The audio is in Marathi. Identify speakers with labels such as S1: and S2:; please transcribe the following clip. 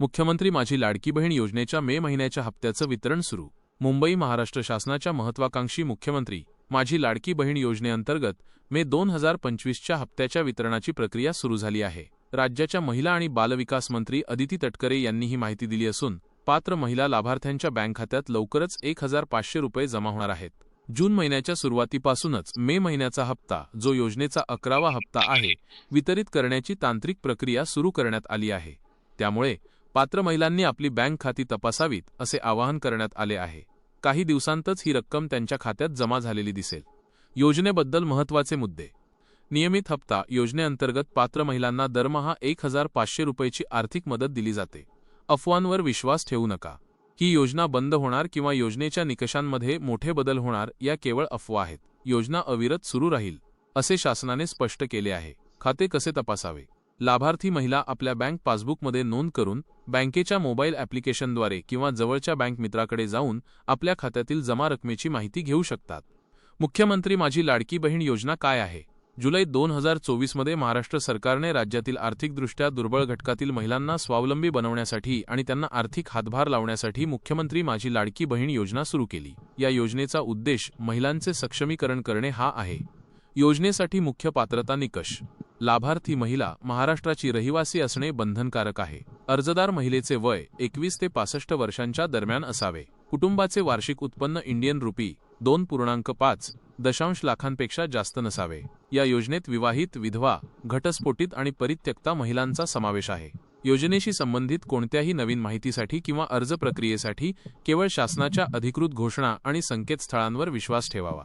S1: मुख्यमंत्री माझी लाडकी बहीण योजनेच्या मे महिन्याच्या हप्त्याचं वितरण सुरू. मुंबई महाराष्ट्र शासनाच्या महत्वाकांक्षी मुख्यमंत्री माझी लाडकी बहीण योजनेअंतर्गत मे दोन हजार पंचवीसच्या हप्त्याच्या वितरणाची प्रक्रिया सुरू झाली आहे. राज्याच्या महिला आणि बालविकास मंत्री अदिती तटकरे यांनी ही माहिती दिली असून पात्र महिला लाभार्थ्यांच्या बँक खात्यात लवकरच एक हजार पाचशे रुपये जमा होणार आहेत. जून महिन्याच्या सुरुवातीपासूनच मे महिन्याचा हप्ता जो योजनेचा अकरावा हप्ता आहे वितरित करण्याची तांत्रिक प्रक्रिया सुरू करण्यात आली आहे. त्यामुळे पात्र महिलांनी आपली बँक खाती तपासावीत असे आवाहन करण्यात आले आहे. काही दिवसांतच ही रक्कम त्यांच्या खात्यात जमा झालेली दिसेल. योजनेबद्दल महत्त्वाचे मुद्दे. नियमित हप्ता योजनेअंतर्गत पात्र महिलांना दरमहा एक हजार पाचशे रुपयेची आर्थिक मदत दिली जाते. अफवांवर विश्वास ठेवू नका. ही योजना बंद होणार किंवा योजनेच्या निकषांमध्ये मोठे बदल होणार या केवळ अफवा आहेत. योजना अविरत सुरू राहील असे शासनाने स्पष्ट केले आहे. खाते कसे तपासावे? लाभार्थी महिला आपल्या बँक पासबुकमध्ये नोंद करून बँकेच्या मोबाईल ॲप्लिकेशनद्वारे किंवा जवळच्या बँक मित्राकडे जाऊन आपल्या खात्यातील जमा रकमेची माहिती घेऊ शकतात. मुख्यमंत्री माझी लाडकी बहीण योजना काय आहे? जुलै दोन हजार चोवीसमध्ये महाराष्ट्र सरकारने राज्यातील आर्थिकदृष्ट्या दुर्बळ घटकातील महिलांना स्वावलंबी बनवण्यासाठी आणि त्यांना आर्थिक हातभार लावण्यासाठी मुख्यमंत्री माझी लाडकी बहीण योजना सुरू केली. या योजनेचा उद्देश महिलांचे सक्षमीकरण करणे हा आहे. योजनेसाठी मुख्य पात्रता निकष. लाभार्थी महिला महाराष्ट्राची रहिवासी असणे बंधनकारक आहे. अर्जदार महिलेचे वय एकवीस ते पासष्ट वर्षांच्या दरम्यान असावे. कुटुंबाचे वार्षिक उत्पन्न इंडियन रुपी दोन पूर्णांक पाच दशांश लाखांपेक्षा जास्त नसावे. या योजनेत विवाहित विधवा घटस्फोटित आणि परित्यक्ता महिलांचा समावेश आहे. योजनेशी संबंधित कोणत्याही नवीन माहितीसाठी किंवा अर्ज प्रक्रियेसाठी केवळ शासनाच्या अधिकृत घोषणा आणि संकेतस्थळांवर विश्वास ठेवावा.